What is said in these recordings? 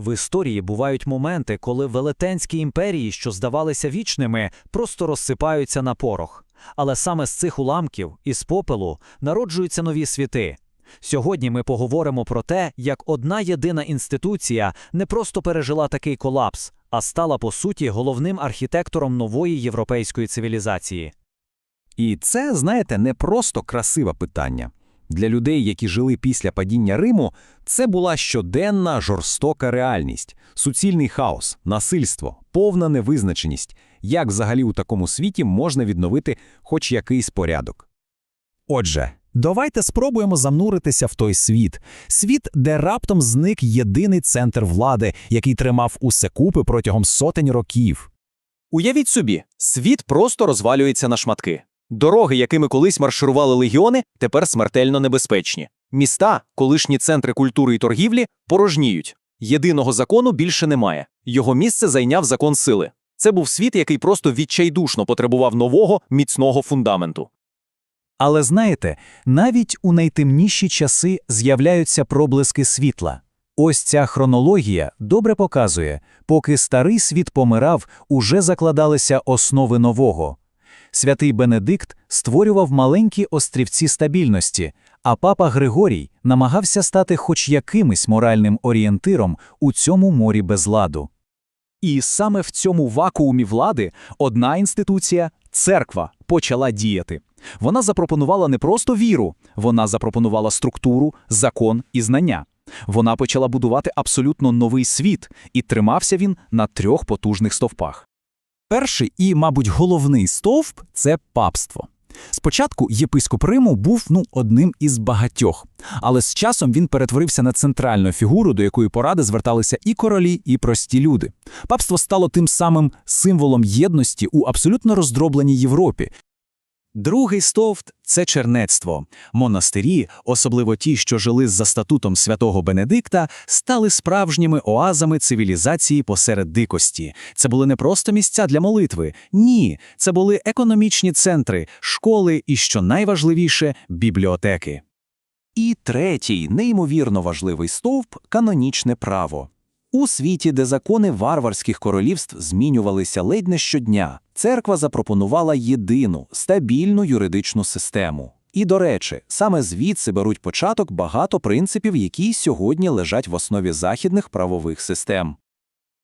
В історії бувають моменти, коли велетенські імперії, що здавалися вічними, просто розсипаються на порох. Але саме з цих уламків, із попелу, народжуються нові світи. Сьогодні ми поговоримо про те, як одна єдина інституція не просто пережила такий колапс, а стала по суті головним архітектором нової європейської цивілізації. І це, знаєте, не просто красиве питання. Для людей, які жили після падіння Риму, це була щоденна жорстока реальність, суцільний хаос, насильство, повна невизначеність. Як взагалі у такому світі можна відновити хоч якийсь порядок? Отже, давайте спробуємо зануритися в той світ. Світ, де раптом зник єдиний центр влади, який тримав усе купи протягом сотень років. Уявіть собі, світ просто розвалюється на шматки. Дороги, якими колись марширували легіони, тепер смертельно небезпечні. Міста, колишні центри культури і торгівлі, порожніють. Єдиного закону більше немає. Його місце зайняв закон сили. Це був світ, який просто відчайдушно потребував нового, міцного фундаменту. Але знаєте, навіть у найтемніші часи з'являються проблиски світла. Ось ця хронологія добре показує, поки старий світ помирав, уже закладалися основи нового. Святий Бенедикт створював маленькі острівці стабільності, а папа Григорій намагався стати хоч якимось моральним орієнтиром у цьому морі безладу. І саме в цьому вакуумі влади одна інституція церква почала діяти. Вона запропонувала не просто віру, вона запропонувала структуру, закон і знання. Вона почала будувати абсолютно новий світ, і тримався він на трьох потужних стовпах. Перший і, мабуть, головний стовп це папство. Спочатку єпископ Риму був ну, одним із багатьох, але з часом він перетворився на центральну фігуру, до якої поради зверталися і королі, і прості люди. Папство стало тим самим символом єдності у абсолютно роздробленій Європі. Другий стовп – це чернецтво. Монастирі, особливо ті, що жили за статутом святого Бенедикта, стали справжніми оазами цивілізації посеред дикості. Це були не просто місця для молитви. Ні, це були економічні центри, школи і, що найважливіше, бібліотеки. І третій, неймовірно важливий стовп – канонічне право. У світі, де закони варварських королівств змінювалися ледь не щодня, церква запропонувала єдину, стабільну юридичну систему. І, до речі, саме звідси беруть початок багато принципів, які сьогодні лежать в основі західних правових систем.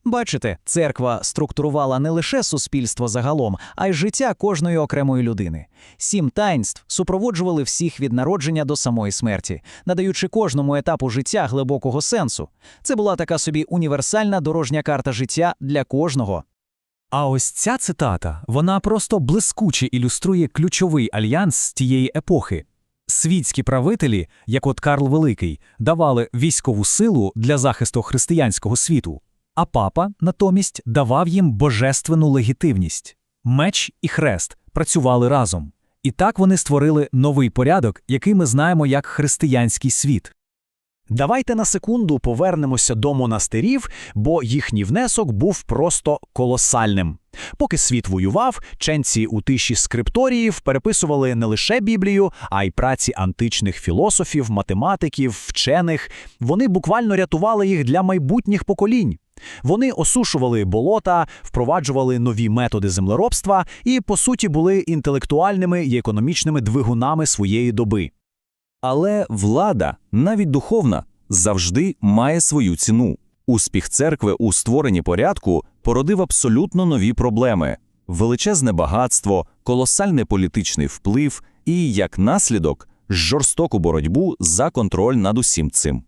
Бачите, церква структурувала не лише суспільство загалом, а й життя кожної окремої людини. Сім таїнств супроводжували всіх від народження до самої смерті, надаючи кожному етапу життя глибокого сенсу. Це була така собі універсальна дорожня карта життя для кожного. А ось ця цитата, вона просто блискуче ілюструє ключовий альянс тієї епохи. Світські правителі, як от Карл Великий, давали військову силу для захисту християнського світу, а папа натомість давав їм божественну легітимність. Меч і хрест працювали разом. І так вони створили новий порядок, який ми знаємо як християнський світ. Давайте на секунду повернемося до монастирів, бо їхній внесок був просто колосальним. Поки світ воював, ченці у тиші скрипторіїв переписували не лише Біблію, а й праці античних філософів, математиків, вчених. Вони буквально рятували їх для майбутніх поколінь. Вони осушували болота, впроваджували нові методи землеробства і, по суті, були інтелектуальними і економічними двигунами своєї доби. Але влада, навіть духовна, завжди має свою ціну. Успіх церкви у створенні порядку породив абсолютно нові проблеми: величезне багатство, колосальний політичний вплив і, як наслідок, жорстоку боротьбу за контроль над усім цим.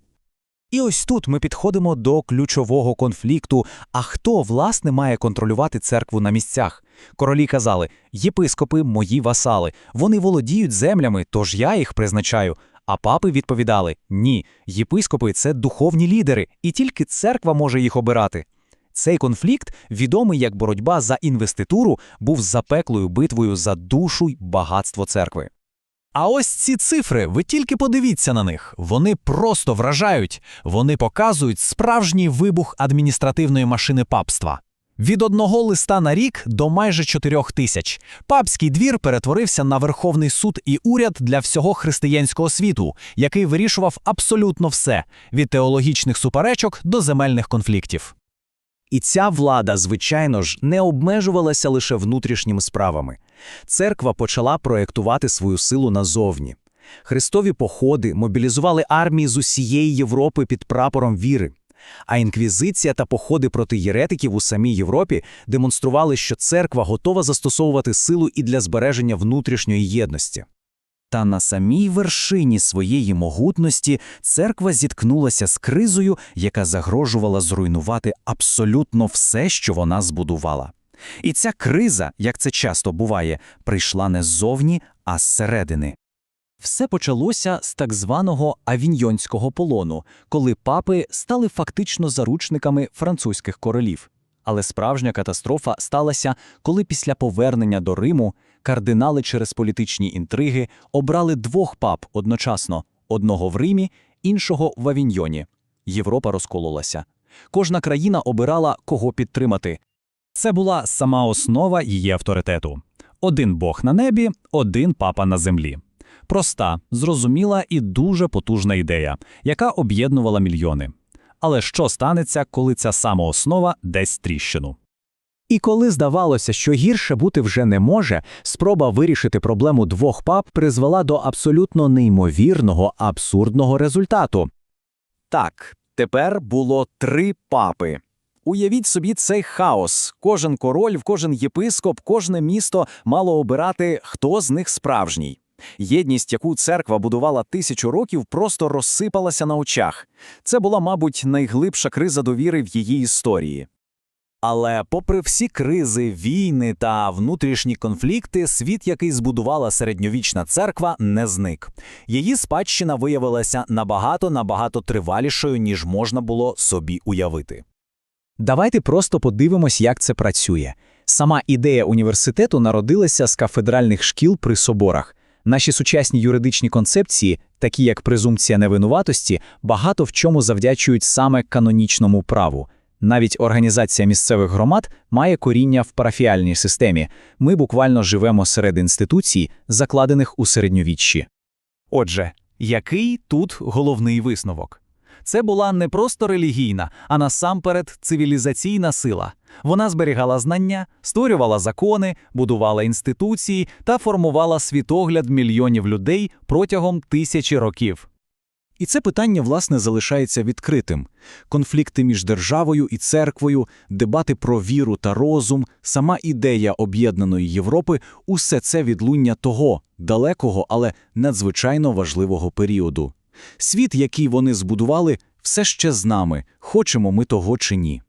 І ось тут ми підходимо до ключового конфлікту. А хто, власне, має контролювати церкву на місцях? Королі казали: єпископи мої васали, вони володіють землями, тож я їх призначаю. А папи відповідали: ні, єпископи це духовні лідери, і тільки церква може їх обирати. Цей конфлікт, відомий як боротьба за інвеституру, був запеклою битвою за душу й багатство церкви. А ось ці цифри, ви тільки подивіться на них. Вони просто вражають. Вони показують справжній вибух адміністративної машини папства. Від одного листа на рік до майже чотирьох тисяч. Папський двір перетворився на Верховний суд і уряд для всього християнського світу, який вирішував абсолютно все від теологічних суперечок до земельних конфліктів. І ця влада, звичайно ж, не обмежувалася лише внутрішніми справами. Церква почала проєктувати свою силу назовні. Христові походи мобілізували армії з усієї Європи під прапором віри. А інквізиція та походи проти єретиків у самій Європі демонстрували, що церква готова застосовувати силу і для збереження внутрішньої єдності. Та на самій вершині своєї могутності церква зіткнулася з кризою, яка загрожувала зруйнувати абсолютно все, що вона збудувала. І ця криза, як це часто буває, прийшла не ззовні, а зсередини. Все почалося з так званого авіньйонського полону, коли папи стали фактично заручниками французьких королів. Але справжня катастрофа сталася, коли після повернення до Риму кардинали через політичні інтриги обрали двох пап одночасно: одного в Римі, іншого в Авіньйоні. Європа розкололася. Кожна країна обирала, кого підтримати. Це була сама основа її авторитету: один Бог на небі, один папа на землі. Проста, зрозуміла і дуже потужна ідея, яка об'єднувала мільйони. Але що станеться, коли ця сама основа десь тріщину? І коли здавалося, що гірше бути вже не може, спроба вирішити проблему двох пап призвела до абсолютно неймовірного, абсурдного результату. Так, тепер було три папи. Уявіть собі цей хаос. Кожен король, кожен єпископ, кожне місто мало обирати, хто з них справжній. Єдність, яку церква будувала тисячу років, просто розсипалася на очах. Це була, мабуть, найглибша криза довіри в її історії. Але, попри всі кризи, війни та внутрішні конфлікти, світ, який збудувала середньовічна церква, не зник. Її спадщина виявилася набагато набагато тривалішою, ніж можна було собі уявити. Давайте просто подивимось, як це працює. Сама ідея університету народилася з кафедральних шкіл при соборах. Наші сучасні юридичні концепції, такі як презумпція невинуватості, багато в чому завдячують саме канонічному праву. Навіть організація місцевих громад має коріння в парафіальній системі. Ми буквально живемо серед інституцій, закладених у середньовіччі. Отже, який тут головний висновок? Це була не просто релігійна, а насамперед цивілізаційна сила. Вона зберігала знання, створювала закони, будувала інституції та формувала світогляд мільйонів людей протягом тисячі років. І це питання, власне, залишається відкритим. Конфлікти між державою і церквою, дебати про віру та розум, сама ідея об'єднаної Європи – усе це відлуння того далекого, але надзвичайно важливого періоду. Світ, який вони збудували, все ще з нами, хочемо ми того чи ні.